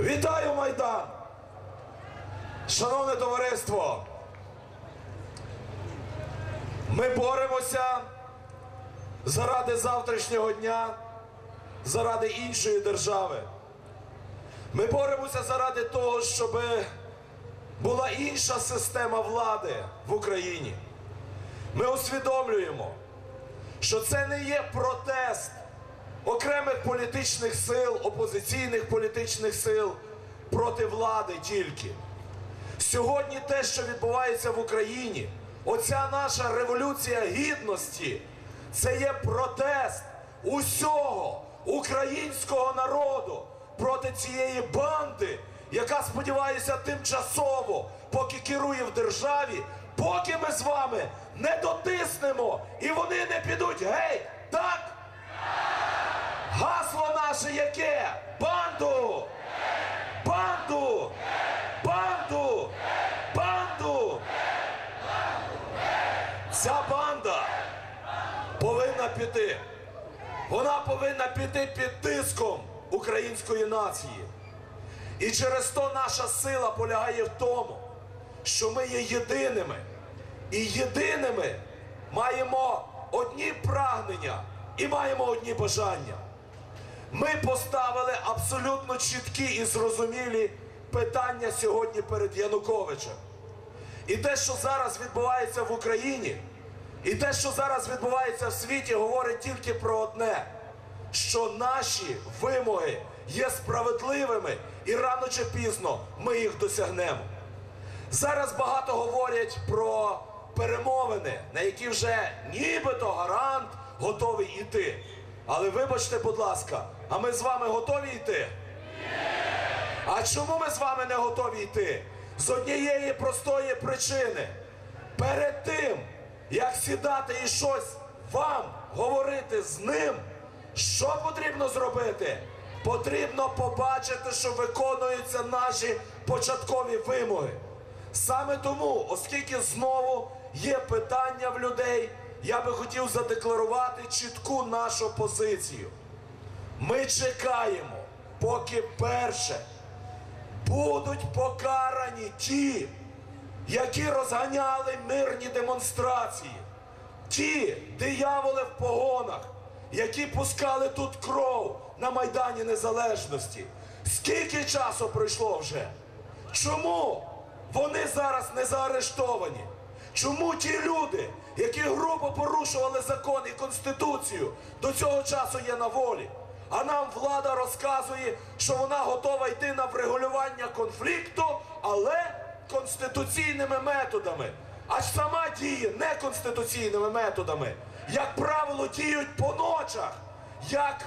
Вітаю Майдан! Шановне товариство! Ми боремося заради завтрашнього дня, заради іншої держави. Ми боремося заради того, щоб була інша система влади в Україні. Ми усвідомлюємо, що це не є протест окремих політичних сил, опозиційних політичних сил проти влади тільки. Сьогодні те, що відбувається в Україні, оця наша революція гідності, це є протест усього українського народу проти цієї банди, яка, сподіваюся, тимчасово, поки керує в державі, поки ми з вами не дотиснемо і вони не підуть геть, так? Наше яке? Банду! Банду! Банду! Банду! Ця банда повинна піти. Вона повинна піти під тиском української нації. І через то наша сила полягає в тому, що ми є єдиними. І єдиними маємо одні прагнення і маємо одні бажання. Ми поставили абсолютно чіткі і зрозумілі питання сьогодні перед Януковичем. І те, що зараз відбувається в Україні, і те, що зараз відбувається в світі, говорить тільки про одне: що наші вимоги є справедливими, і рано чи пізно ми їх досягнемо. Зараз багато говорять про перемовини, на які вже нібито гарант готовий йти. Але вибачте, будь ласка, а ми з вами готові йти? А чому ми з вами не готові йти? З однієї простої причини. Перед тим, як сідати і щось вам говорити з ним, що потрібно зробити? Потрібно побачити, що виконуються наші початкові вимоги. Саме тому, оскільки знову є питання в людей, я би хотів задекларувати чітку нашу позицію. Ми чекаємо, поки перше будуть покарані ті, які розганяли мирні демонстрації, ті дияволи в погонах, які пускали тут кров на Майдані Незалежності. Скільки часу пройшло вже? Чому вони зараз не заарештовані? Чому ті люди, які грубо порушували закон і конституцію, до цього часу є на волі? А нам влада розказує, що вона готова йти на врегулювання конфлікту, але конституційними методами. А сама діє неконституційними методами. Як правило, діють по ночах, як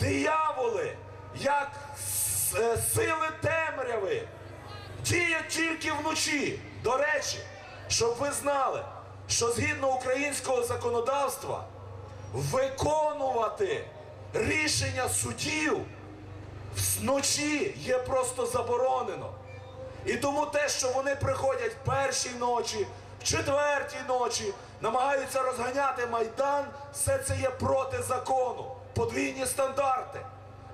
дияволи, як е, сили темряви. Діють тільки вночі. До речі, щоб ви знали, що згідно українського законодавства виконувати рішення судів вночі є просто заборонено. І тому те, що вони приходять в першій ночі, в четвертій ночі, намагаються розганяти майдан, все це є проти закону, подвійні стандарти.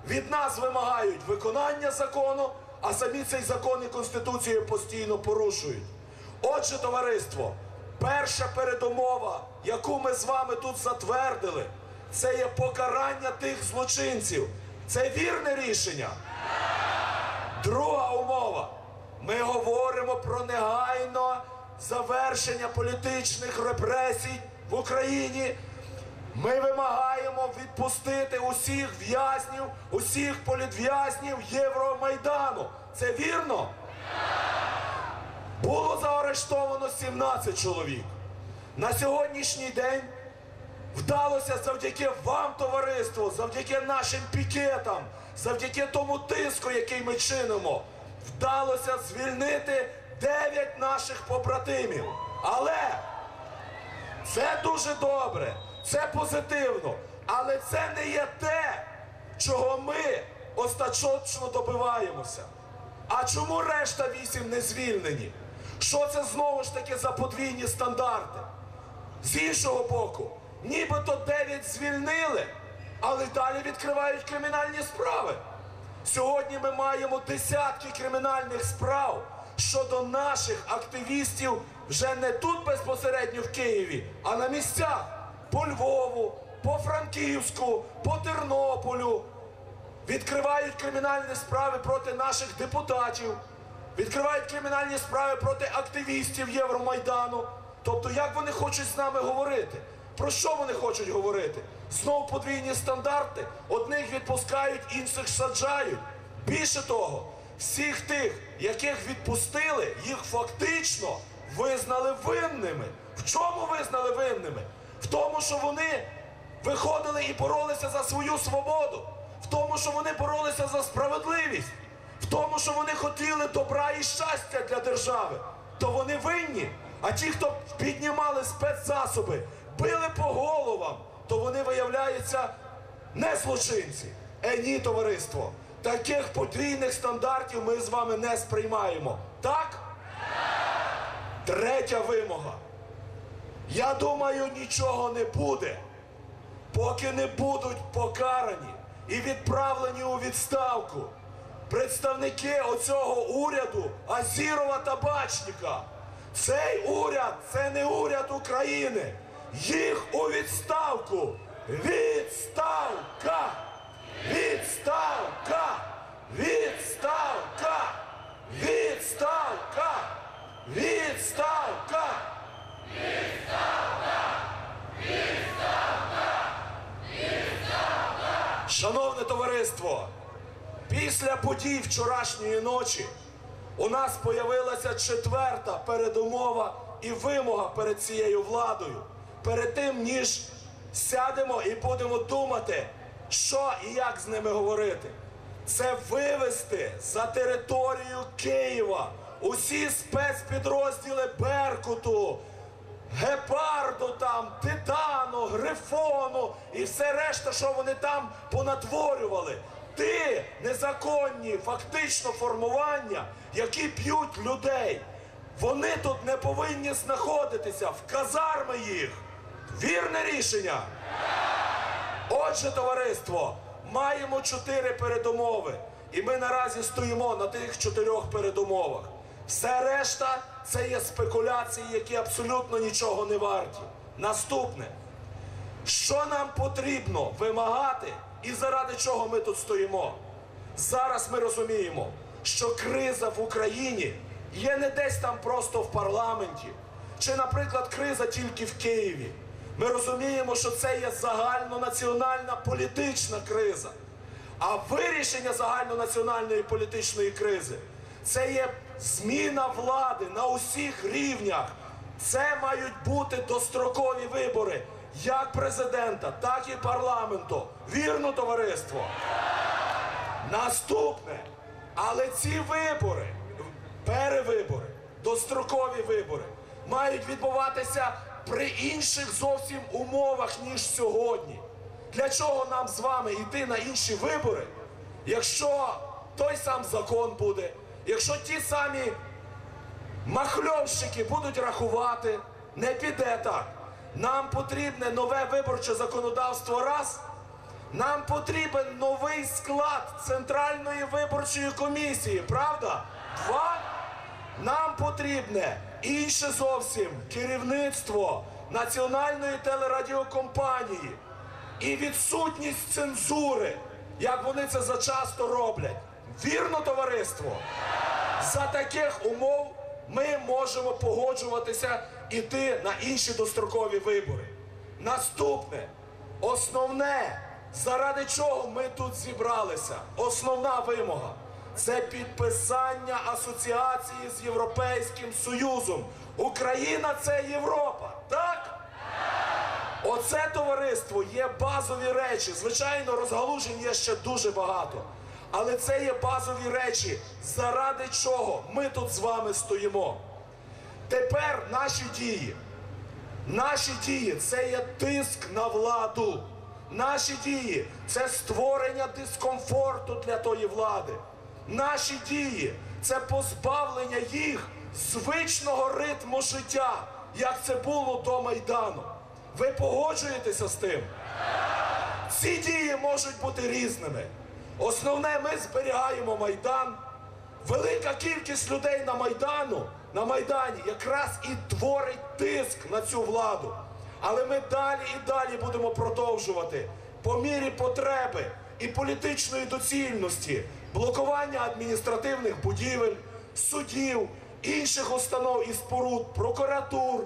Від нас вимагають виконання закону, а самі цей закон і конституцію постійно порушують. Отже, товариство, перша передумова, яку ми з вами тут затвердили, це є покарання тих злочинців. Це вірне рішення. Друга умова. Ми говоримо про негайне завершення політичних репресій в Україні. Ми вимагаємо відпустити усіх в'язнів, усіх політв'язнів Євромайдану. Це вірно? Було заарештовано 17 чоловік. На сьогоднішній день вдалося завдяки вам, товариству, завдяки нашим пікетам, завдяки тому тиску, який ми чинимо, вдалося звільнити 9 наших побратимів. Але це дуже добре, це позитивно, але це не є те, чого ми остаточно добиваємося. А чому решта вісім не звільнені? Що це знову ж таки за подвійні стандарти? З іншого боку, нібито 9 звільнили, але далі відкривають кримінальні справи. Сьогодні ми маємо десятки кримінальних справ щодо наших активістів вже не тут безпосередньо в Києві, а на місцях по Львову, по Франківську, по Тернополю. Відкривають кримінальні справи проти наших депутатів, відкривають кримінальні справи проти активістів Євромайдану. Тобто, як вони хочуть з нами говорити? Про що вони хочуть говорити? Знов подвійні стандарти. Одних відпускають, інших саджають. Більше того, всіх тих, яких відпустили, їх фактично визнали винними. В чому визнали винними? В тому, що вони виходили і боролися за свою свободу, в тому, що вони боролися за справедливість, в тому, що вони хотіли добра і щастя для держави, то вони винні. А ті, хто піднімали спецзасоби, били по головам, то вони виявляються не злочинці. Е, ні, товариство. Таких подвійних стандартів ми з вами не сприймаємо. Так? Третя вимога. Я думаю, нічого не буде, поки не будуть покарані і відправлені у відставку представники оцього уряду Азірова та Бачніка. Цей уряд це не уряд України. Їх у відставку. Відставка! Відставка! Відставка! Відставка! Відставка! Відставка! Відставка! Відставка! Шановне товариство, після подій вчорашньої ночі у нас появилася четверта передумова і вимога перед цією владою. Перед тим, ніж сядемо і будемо думати, що і як з ними говорити. Це вивести за територію Києва усі спецпідрозділи Беркуту, Гепарду там, Титану, Грифону і все решта, що вони там понатворювали. Ти незаконні фактично формування, які б'ють людей. Вони тут не повинні знаходитися в казарми їх. Вірне рішення. Отже, товариство, маємо чотири передумови. І ми наразі стоїмо на тих чотирьох передумовах. Все решта це є спекуляції, які абсолютно нічого не варті. Наступне. Що нам потрібно вимагати і заради чого ми тут стоїмо? Зараз ми розуміємо, що криза в Україні є не десь там просто в парламенті, чи, наприклад, криза тільки в Києві. Ми розуміємо, що це є загальнонаціональна політична криза. А вирішення загальнонаціональної політичної кризи це є зміна влади на усіх рівнях. Це мають бути дострокові вибори як президента, так і парламенту. Вірно, товариство? Наступне. Але ці вибори, перевибори, дострокові вибори, мають відбуватися при інших зовсім умовах, ніж сьогодні. Для чого нам з вами йти на інші вибори, якщо той сам закон буде, якщо ті самі махльовщики будуть рахувати, не піде так. Нам потрібне нове виборче законодавство раз. Нам потрібен новий склад Центральної виборчої комісії, правда? Два. Нам потрібне інше зовсім керівництво національної телерадіокомпанії і відсутність цензури, як вони це зачасто роблять. Вірно, товариство? За таких умов ми можемо погоджуватися іти на інші дострокові вибори. Наступне, основне, заради чого ми тут зібралися, основна вимога це підписання асоціації з Європейським Союзом. Україна це Європа, так? Оце товариство є базові речі. Звичайно, розгалужень є ще дуже багато. Але це є базові речі, заради чого ми тут з вами стоїмо. Тепер наші дії. Наші дії це є тиск на владу. Наші дії це створення дискомфорту для тої влади. Наші дії це позбавлення їх звичного ритму життя, як це було до Майдану. Ви погоджуєтеся з тим? Ці дії можуть бути різними. Основне, ми зберігаємо Майдан. Велика кількість людей на Майдану, на Майдані якраз і творить тиск на цю владу. Але ми далі і далі будемо продовжувати по мірі потреби і політичної доцільності блокування адміністративних будівель, судів, інших установ і споруд, прокуратур,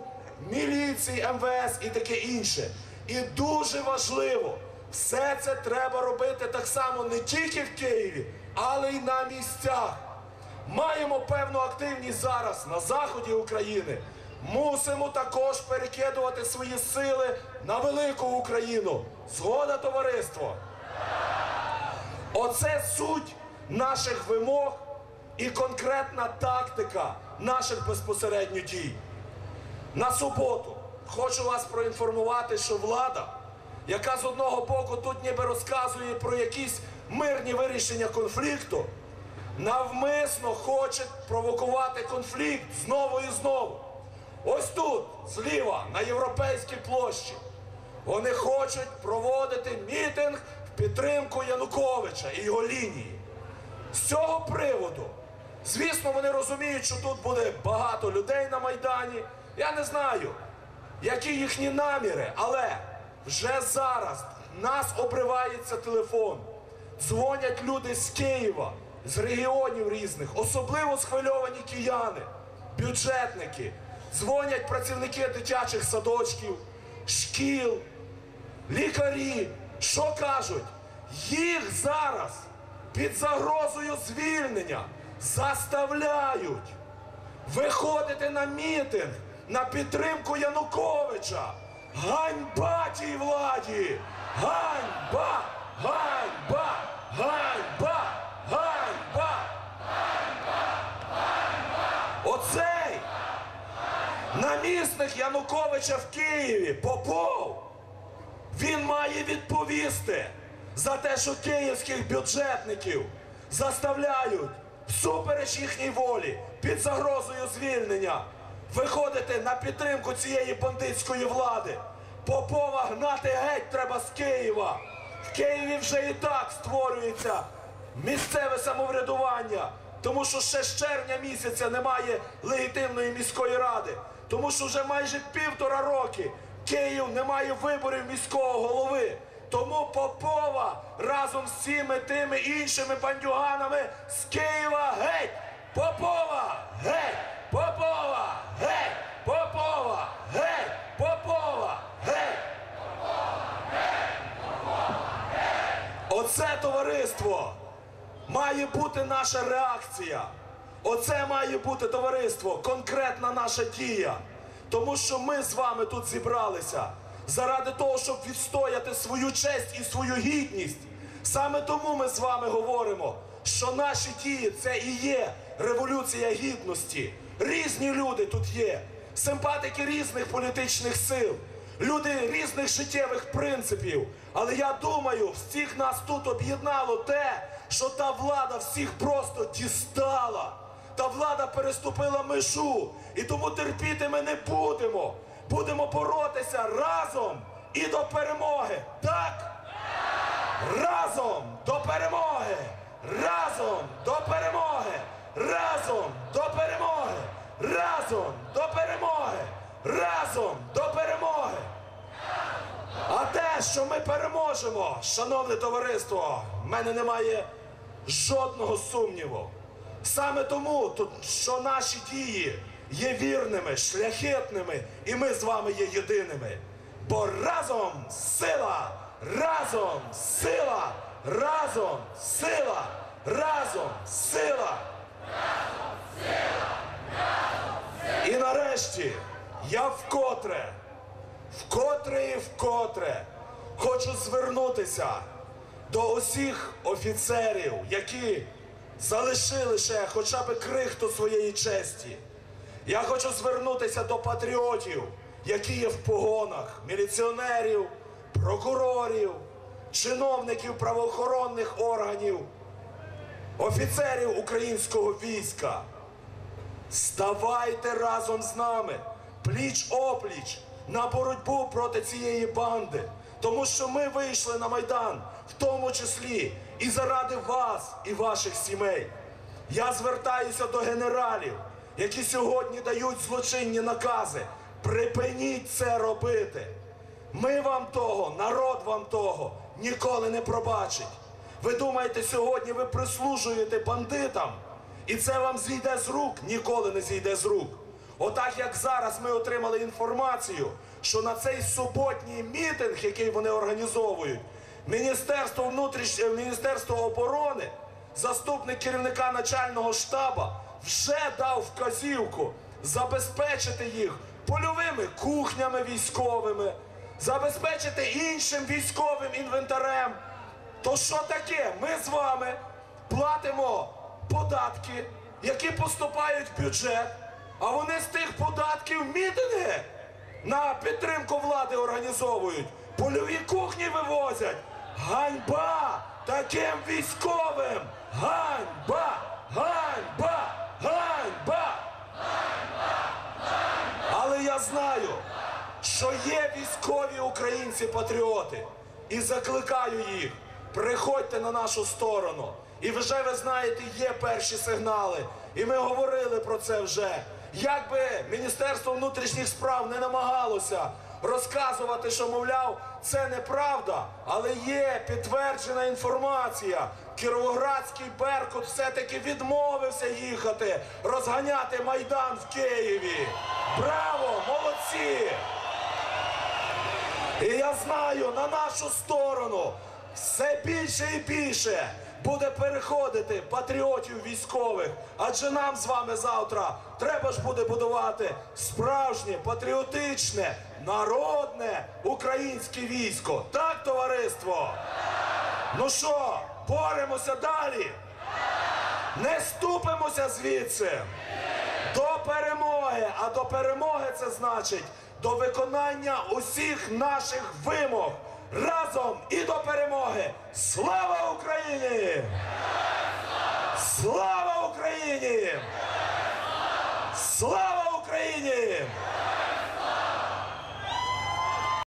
міліції, МВС і таке інше. І дуже важливо, все це треба робити так само не тільки в Києві, але й на місцях. Маємо певну активність зараз на заході України. Мусимо також перекидувати свої сили на велику Україну. Згода, товариство. Оце суть наших вимог і конкретна тактика наших безпосередньо дій. На суботу хочу вас проінформувати, що влада, яка з одного боку тут ніби розказує про якісь мирні вирішення конфлікту, навмисно хоче провокувати конфлікт знову і знову. Ось тут, зліва, на європейській площі, вони хочуть проводити мітинг в підтримку Януковича і його лінії. З цього приводу, звісно, вони розуміють, що тут буде багато людей на Майдані. Я не знаю, які їхні наміри, але вже зараз нас обривається телефон. Дзвонять люди з Києва, з регіонів різних, особливо схвильовані кияни, бюджетники, дзвонять працівники дитячих садочків, шкіл, лікарі. Що кажуть? Їх зараз під загрозою звільнення заставляють виходити на мітинг на підтримку Януковича. Ганьба тій владі! Ганьба! Ганьба! Ганьба! Ганьба! Оцей намісник Януковича в Києві Попов він має відповісти за те, що київських бюджетників заставляють всупереч їхній волі під загрозою звільнення виходити на підтримку цієї бандитської влади. Попова гнати геть треба з Києва. В Києві вже і так створюється місцеве самоврядування, тому що ще з червня місяця немає легітимної міської ради, тому що вже майже півтора роки Київ не має виборів міського голови. Тому Попова разом з цими тими іншими бандюганами з Києва геть! Попова! Геть! Попова! Геть! Попова! Геть! Попова! Геть! Оце товариство має бути наша реакція. Оце має бути товариство, конкретна наша дія. Тому що ми з вами тут зібралися заради того, щоб відстояти свою честь і свою гідність. Саме тому ми з вами говоримо, що наші дії це і є революція гідності. Різні люди тут є, симпатики різних політичних сил, люди різних життєвих принципів. Але я думаю, всіх нас тут об'єднало те, що та влада всіх просто дістала. Та влада переступила межу, і тому терпіти ми не будемо. Будемо боротися разом і до перемоги. Так? Разом до перемоги! Разом до перемоги! Разом до перемоги! Разом до перемоги! Разом до перемоги! А те, що ми переможемо, шановне товариство, в мене немає жодного сумніву. Саме тому, що наші дії є вірними, шляхетними, і ми з вами є єдиними. Бо разом сила, разом сила, разом сила, разом сила. І нарешті я вкотре, вкотре і вкотре хочу звернутися до усіх офіцерів, які залишили ще хоча б крихту своєї честі. Я хочу звернутися до патріотів, які є в погонах, міліціонерів, прокурорів, чиновників правоохоронних органів, офіцерів українського війська. Ставайте разом з нами, пліч опліч, на боротьбу проти цієї банди. Тому що ми вийшли на Майдан, в тому числі і заради вас і ваших сімей. Я звертаюся до генералів, які сьогодні дають злочинні накази. Припиніть це робити. Ми вам того, народ вам того ніколи не пробачить. Ви думаєте, сьогодні ви прислужуєте бандитам, і це вам зійде з рук, ніколи не зійде з рук. Отак як зараз ми отримали інформацію, що на цей суботній мітинг, який вони організовують, Міністерство внутрішнього Міністерство оборони, заступник керівника начального штаба вже дав вказівку забезпечити їх польовими кухнями військовими, забезпечити іншим військовим інвентарем. То що таке? Ми з вами платимо податки, які поступають в бюджет, а вони з тих податків мітинги на підтримку влади організовують, польові кухні вивозять. Ганьба таким військовим! Ганьба! Ганьба! Ганьба! Але я знаю, що є військові українці-патріоти. І закликаю їх, приходьте на нашу сторону. І вже ви знаєте, є перші сигнали. І ми говорили про це вже. Як би Міністерство внутрішніх справ не намагалося розказувати, що, мовляв, це неправда, але є підтверджена інформація. Кіровоградський Беркут все-таки відмовився їхати, розганяти Майдан в Києві. Браво! Молодці! І я знаю, на нашу сторону все більше і більше буде переходити патріотів військових. Адже нам з вами завтра треба ж буде будувати справжнє, патріотичне, народне українське військо. Так, товариство? Ну що, боремося далі? Не ступимося звідси до перемоги. А до перемоги це значить до виконання усіх наших вимог. Разом і до перемоги. Слава Україні! Слава Україні! Слава Україні!